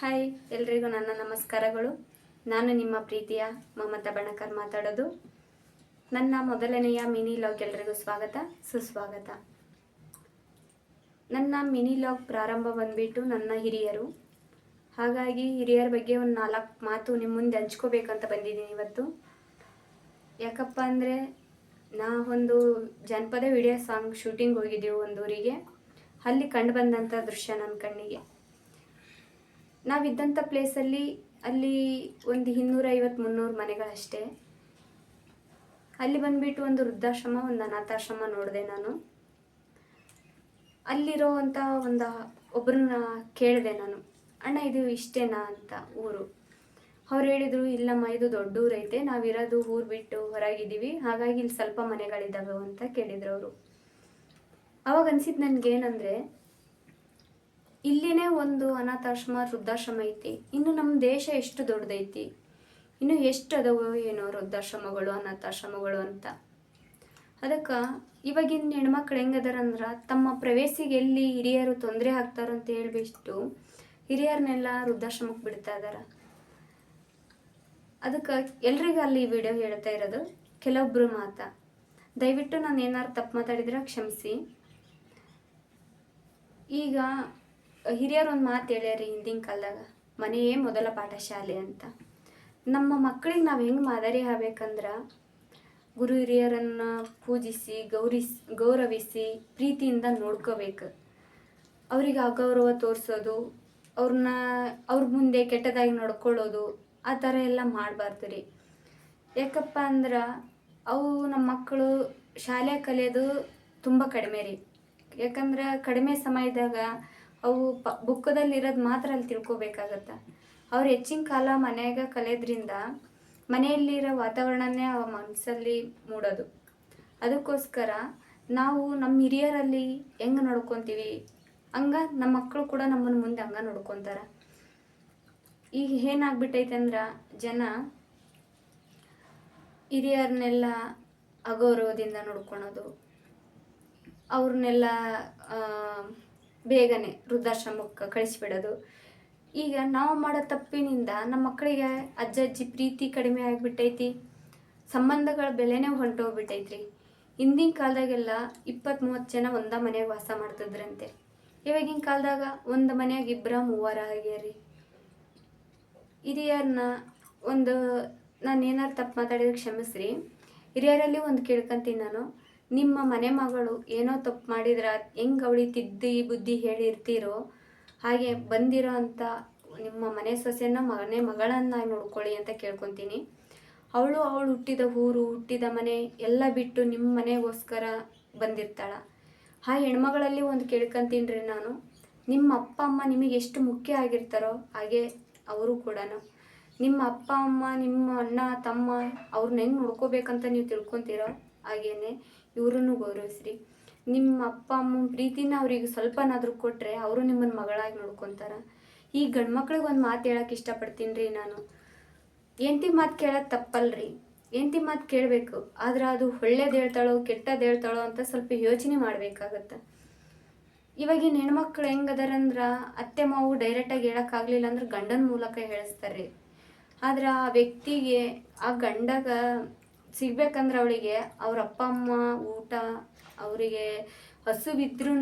Hi ಎಲ್ರಿಗೂ ನನ್ನ ನಮಸ್ಕಾರಗಳು. ನಾನು ನಿಮ್ಮ ಪ್ರೀತಿಯ ಮಮತಾ ಬಣಕರ್ ಮಾತಾಡೋದು. ನನ್ನ ಮೊದಲನೆಯ ಮಿನಿ ಲಾಗ್ ಎಲ್ರಿಗೂ ಸ್ವಾಗತ, ಸುಸ್ವಾಗತ. ನನ್ನ ಮಿನಿ ಲಾಗ್ ಪ್ರಾರಂಭ ಬಂದ್ಬಿಟ್ಟು ನನ್ನ ಹಿರಿಯರು. ಹಾಗಾಗಿ ಹಿರಿಯರ ಬಗ್ಗೆ ಒಂದು ನಾಲ್ಕು ಮಾತು ನಿಮ್ಮ ಮುಂದೆ ಹಂಚ್ಕೋಬೇಕಂತ ಬಂದಿದ್ದೀನಿ ಇವತ್ತು. ಯಾಕಪ್ಪ ಅಂದರೆ, ನಾ ಒಂದು ಜನಪದ ವಿಡಿಯೋ ಸಾಂಗ್ ಶೂಟಿಂಗ್ ಹೋಗಿದ್ದೆವು ಒಂದು ಊರಿಗೆ. ಅಲ್ಲಿ ಕಂಡು ಬಂದಂಥ ದೃಶ್ಯ ನನ್ನ ಕಣ್ಣಿಗೆ. ನಾವಿದ್ದಂಥ ಪ್ಲೇಸಲ್ಲಿ ಅಲ್ಲಿ ಒಂದು ಇನ್ನೂರೈವತ್ತು ಮುನ್ನೂರು ಮನೆಗಳಷ್ಟೇ. ಅಲ್ಲಿ ಬಂದ್ಬಿಟ್ಟು ಒಂದು ವೃದ್ಧಾಶ್ರಮ, ಒಂದು ಅನಾಥಾಶ್ರಮ ನೋಡಿದೆ ನಾನು. ಅಲ್ಲಿರೋ ಅಂಥ ಒಂದು ಒಬ್ಬರನ್ನ ಕೇಳಿದೆ ನಾನು. ಅಣ್ಣ, ಇದು ಇಷ್ಟೇನಾ? ಅಂತ ಊರು. ಅವ್ರು ಹೇಳಿದರು, ಇಲ್ಲಮ್ಮ, ಇದು ದೊಡ್ಡ ಊರೈತೆ. ನಾವಿರೋದು ಊರು ಬಿಟ್ಟು ಹೊರಗಿದ್ದೀವಿ. ಹಾಗಾಗಿ ಇಲ್ಲಿ ಸ್ವಲ್ಪ ಮನೆಗಳಿದ್ದಾವೆ ಅಂತ ಕೇಳಿದ್ರು ಅವರು. ಅವಾಗ ಅನ್ಸಿದ್ದು ನನಗೇನಂದರೆ ಇಲ್ಲಿನೇ ಒಂದು ಅನಾಥಾಶ್ರಮ, ವೃದ್ಧಾಶ್ರಮ ಐತಿ. ಇನ್ನು ನಮ್ಮ ದೇಶ ಎಷ್ಟು ದೊಡ್ಡದೈತಿ? ಇನ್ನು ಎಷ್ಟು ಅದಾವು ಏನೋ ವೃದ್ಧಾಶ್ರಮಗಳು, ಅನಾಥಾಶ್ರಮಗಳು ಅಂತ. ಅದಕ್ಕೆ ಇವಾಗಿನ ಹೆಣ್ಮಕ್ಳು ಹೆಂಗದಾರಂದ್ರೆ ತಮ್ಮ ಪ್ರವೇಶಿಗೆ ಎಲ್ಲಿ ಹಿರಿಯರು ತೊಂದರೆ ಅಂತ ಹೇಳ್ಬಿಟ್ಟು ಹಿರಿಯರನ್ನೆಲ್ಲ ವೃದ್ಧಾಶ್ರಮಕ್ಕೆ ಬಿಡ್ತಾ ಇದಾರ. ಅದಕ್ಕೆ ಎಲ್ರಿಗೂ ಅಲ್ಲಿ ವಿಡಿಯೋ ಹೇಳ್ತಾ ಇರೋದು ಕೆಲವೊಬ್ಬರು ಮಾತ. ದಯವಿಟ್ಟು ನಾನು ಏನಾರು ತಪ್ಪು ಮಾತಾಡಿದ್ರೆ ಕ್ಷಮಿಸಿ. ಈಗ ಹಿರಿಯರು ಒಂದು ಮಾತು ಹೇಳ್ಯಾರಿ ಹಿಂದಿನ ಕಾಲದಾಗ, ಮನೆಯೇ ಮೊದಲ ಪಾಠಶಾಲೆ ಅಂತ. ನಮ್ಮ ಮಕ್ಕಳಿಗೆ ನಾವು ಹೆಂಗೆ ಮಾದರಿ ಆಗ್ಬೇಕಂದ್ರೆ, ಗುರು ಹಿರಿಯರನ್ನು ಪೂಜಿಸಿ, ಗೌರಿಸಿ, ಗೌರವಿಸಿ, ಪ್ರೀತಿಯಿಂದ ನೋಡ್ಕೋಬೇಕು. ಅವ್ರಿಗೆ ಅಗೌರವ ತೋರಿಸೋದು ಅವ್ರನ್ನ ಅವ್ರ ಮುಂದೆ ಕೆಟ್ಟದಾಗಿ ನೋಡ್ಕೊಳ್ಳೋದು, ಆ ಥರ ಎಲ್ಲ ಮಾಡಬಾರ್ದು ರೀ. ಯಾಕಪ್ಪ ಅಂದ್ರೆ, ಅವು ನಮ್ಮ ಮಕ್ಕಳು ಶಾಲೆ ಕಲಿಯೋದು ತುಂಬ ಕಡಿಮೆ ರೀ. ಯಾಕಂದ್ರೆ ಕಡಿಮೆ ಸಮಯದಾಗ ಅವು ಪ, ಬುಕ್ಕದಲ್ಲಿರೋದು ಮಾತ್ರ ಅಲ್ಲಿ ತಿಳ್ಕೊಬೇಕಾಗತ್ತೆ? ಅವ್ರು ಹೆಚ್ಚಿನ ಕಾಲ ಮನೆಯಾಗ ಕಲಿಯೋದ್ರಿಂದ ಮನೆಯಲ್ಲಿರೋ ವಾತಾವರಣನೇ ಅವ ಮನಸ್ಸಲ್ಲಿ ಮೂಡೋದು. ಅದಕ್ಕೋಸ್ಕರ ನಾವು ನಮ್ಮ ಹಿರಿಯರಲ್ಲಿ ಹೆಂಗೆ ನೋಡ್ಕೊತೀವಿ? ಹಂಗ ನಮ್ಮ ಮಕ್ಕಳು ಕೂಡ ನಮ್ಮನ್ನು ಮುಂದೆ ಹಂಗೆ ನೋಡ್ಕೊತಾರೆ. ಈಗ ಏನಾಗ್ಬಿಟ್ಟೈತೆ ಅಂದ್ರೆ ಜನ ಹಿರಿಯರನ್ನೆಲ್ಲ ಅಗೌರವದಿಂದ ನೋಡ್ಕೊಳೋದು. ಅವ್ರನ್ನೆಲ್ಲ ಬೇಗನೆ ವೃದ್ಧಾಶ್ರಮಕ್ಕೆ ಕಳಿಸಿಬಿಡೋದು. ಈಗ ನಾವು ಮಾಡೋ ತಪ್ಪಿನಿಂದ ನಮ್ಮ ಮಕ್ಕಳಿಗೆ ಅಜ್ಜ, ಅಜ್ಜಿ ಪ್ರೀತಿ ಕಡಿಮೆ ಆಗಿಬಿಟ್ಟೈತಿ. ಸಂಬಂಧಗಳ ಬೆಲೆನೇ ಹೊಂಟೋಗ್ಬಿಟ್ಟೈತ್ರಿ. ಹಿಂದಿನ ಕಾಲದಾಗೆಲ್ಲ ಇಪ್ಪತ್ತು ಮೂವತ್ತು ಜನ ಒಂದ ಮನೆಯಾಗ ವಾಸ ಮಾಡ್ತಿದ್ರಂತೆ. ಇವಾಗಿನ ಕಾಲದಾಗ ಒಂದು ಮನೆಯಾಗ ಇಬ್ಬರ ಮೂವರ ಆಗ್ಯಾರಿ. ಹಿರಿಯರನ್ನ ಒಂದು ನಾನು ಏನಾರು ತಪ್ಪು ಮಾತಾಡಿದ್ರೆ ಕ್ಷಮಿಸ್ರಿ. ಹಿರಿಯರಲ್ಲಿ ಒಂದು ಕೇಳ್ಕೊಂತೀನಿ ನಾನು. ನಿಮ್ಮ ಮನೆ ಮಗಳು ಏನೋ ತಪ್ಪು ಮಾಡಿದ್ರೆ ಹೆಂಗೆ ಅವಳಿ ತಿದ್ದಿ ಬುದ್ಧಿ ಹೇಳಿರ್ತೀರೋ ಹಾಗೆ ಬಂದಿರೋ ಅಂತ ನಿಮ್ಮ ಮನೆ ಸೊಸೆನ ಮನೆ ಮಗಳನ್ನಾಗಿ ನೋಡ್ಕೊಳ್ಳಿ ಅಂತ ಕೇಳ್ಕೊತೀನಿ. ಅವಳು ಅವಳು ಹುಟ್ಟಿದ ಊರು, ಹುಟ್ಟಿದ ಮನೆ ಎಲ್ಲ ಬಿಟ್ಟು ನಿಮ್ಮ ಮನೆಗೋಸ್ಕರ ಬಂದಿರ್ತಾಳ. ಆ ಹೆಣ್ಮಗಳಲ್ಲಿ ಒಂದು ಕೇಳ್ಕೊಂತೀನಿ ರೀ ನಾನು. ನಿಮ್ಮ ಅಪ್ಪ, ಅಮ್ಮ ನಿಮಗೆ ಎಷ್ಟು ಮುಖ್ಯ ಆಗಿರ್ತಾರೋ ಹಾಗೆ ಅವರು ಕೂಡ ನಿಮ್ಮ ಅಪ್ಪ, ಅಮ್ಮ, ನಿಮ್ಮ ಅಣ್ಣ, ತಮ್ಮ ಅವ್ರನ್ನ ಹೆಂಗೆ ನೋಡ್ಕೋಬೇಕಂತ ನೀವು ತಿಳ್ಕೊತೀರೋ ಹಾಗೇನೆ. ಇವ್ರನ್ನು ಗೌರವಿಸ್ರಿ. ನಿಮ್ಮ ಅಪ್ಪ, ಅಮ್ಮನ ಪ್ರೀತಿನ ಅವ್ರಿಗೆ ಸ್ವಲ್ಪನಾದರೂ ಕೊಟ್ಟರೆ ಅವರು ನಿಮ್ಮನ್ನು ಮಗಳಾಗಿ ನೋಡ್ಕೊತಾರ. ಈ ಗಂಡು ಮಕ್ಳಿಗೆ ಒಂದು ಮಾತು ಹೇಳಕ್ಕೆ ಇಷ್ಟಪಡ್ತೀನಿ ರೀ ನಾನು. ಎಂತಿ ಮಾತು ಕೇಳೋದು ತಪ್ಪಲ್ರಿ. ಎಂತಿ ಮಾತು ಕೇಳಬೇಕು. ಆದ್ರೆ ಅದು ಒಳ್ಳೇದು ಹೇಳ್ತಾಳೋ ಕೆಟ್ಟದ್ದು ಹೇಳ್ತಾಳೋ ಅಂತ ಸ್ವಲ್ಪ ಯೋಚನೆ ಮಾಡಬೇಕಾಗತ್ತೆ. ಇವಾಗಿನ ಹೆಣ್ಮಕ್ಳು ಹೆಂಗದಾರಂದ್ರೆ ಅತ್ತೆ ಮಾವು ಡೈರೆಕ್ಟಾಗಿ ಹೇಳೋಕ್ಕಾಗಲಿಲ್ಲ ಅಂದ್ರೆ ಗಂಡನ ಮೂಲಕ ಹೇಳಿಸ್ತಾರೆ ಆದ್ರೆ ಆ ವ್ಯಕ್ತಿಗೆ, ಆ ಗಂಡಗ ಸಿಗ್ಬೇಕಂದ್ರೆ ಅವಳಿಗೆ, ಅವ್ರ ಅಪ್ಪ, ಅಮ್ಮ, ಊಟ, ಅವರಿಗೆ ಹಸುವಿದ್ರೂ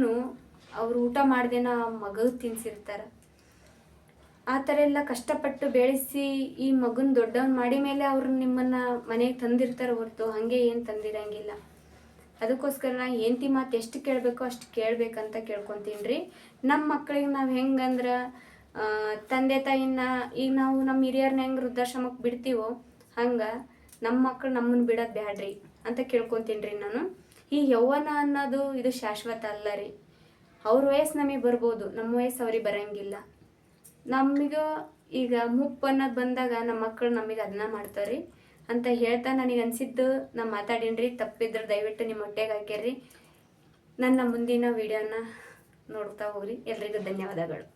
ಅವ್ರು ಊಟ ಮಾಡ್ದೇನ ಮಗು ತಿನ್ಸಿರ್ತಾರೆ. ಆ ಥರ ಎಲ್ಲ ಕಷ್ಟಪಟ್ಟು ಬೆಳೆಸಿ ಈ ಮಗನ ದೊಡ್ಡವನ್ ಮಾಡಿ ಮೇಲೆ ಅವ್ರು ನಿಮ್ಮನ್ನ ಮನೆಗೆ ತಂದಿರ್ತಾರೆ ಹೊರತು, ಹಾಗೆ ಏನು ತಂದಿರಂಗಿಲ್ಲ. ಅದಕ್ಕೋಸ್ಕರ ನಾ ಹೆಂಡ್ತಿ ಮಾತು ಎಷ್ಟು ಕೇಳಬೇಕೋ ಅಷ್ಟು ಕೇಳಬೇಕಂತ ಕೇಳ್ಕೊತೀನಿ ರೀ ನಮ್ಮ ಮಕ್ಕಳಿಗೆ ನಾವು ಹೆಂಗಂದ್ರೆ ತಂದೆ ತಾಯಿನ ಈಗ ನಾವು ನಮ್ಮ ಹಿರಿಯರ್ನ ಹೆಂಗೆ ವೃದ್ಧಾಶ್ರಮಕ್ಕೆ ಬಿಡ್ತೀವೋ ಹಂಗೆ ನಮ್ಮ ಮಕ್ಕಳು ನಮ್ಮನ್ನು ಬಿಡೋದು ಬ್ಯಾಡ್ರಿ ಅಂತ ಕೇಳ್ಕೊತೀನಿ ರೀ ನಾನು. ಈ ಯೌವನ ಅನ್ನೋದು ಇದು ಶಾಶ್ವತ ಅಲ್ಲ ರೀ. ಅವ್ರ ವಯಸ್ಸು ನಮಗೆ ಬರ್ಬೋದು, ನಮ್ಮ ವಯಸ್ಸು ಅವ್ರಿಗೆ ಬರಂಗಿಲ್ಲ. ನಮಗೆ ಈಗ ಮುಪ್ಪು ಅನ್ನೋದು ಬಂದಾಗ ನಮ್ಮ ಮಕ್ಕಳು ನಮಗೆ ಅದನ್ನ ಮಾಡ್ತಾರೆ ಅಂತ ಹೇಳ್ತಾ ನನಗೆ ಅನಿಸಿದ್ದು ನಾ ಮಾತಾಡೀನಿ ರೀ ತಪ್ಪಿದ್ರೆ ದಯವಿಟ್ಟು ನಿಮ್ಮ ಹೊಟ್ಟೆಗೆ ಹಾಕ್ಯಾರ್ರಿ. ನನ್ನ ಮುಂದಿನ ವಿಡಿಯೋನ ನೋಡ್ತಾ ಹೋಗ್ರಿ. ಎಲ್ರಿಗೂ ಧನ್ಯವಾದಗಳು.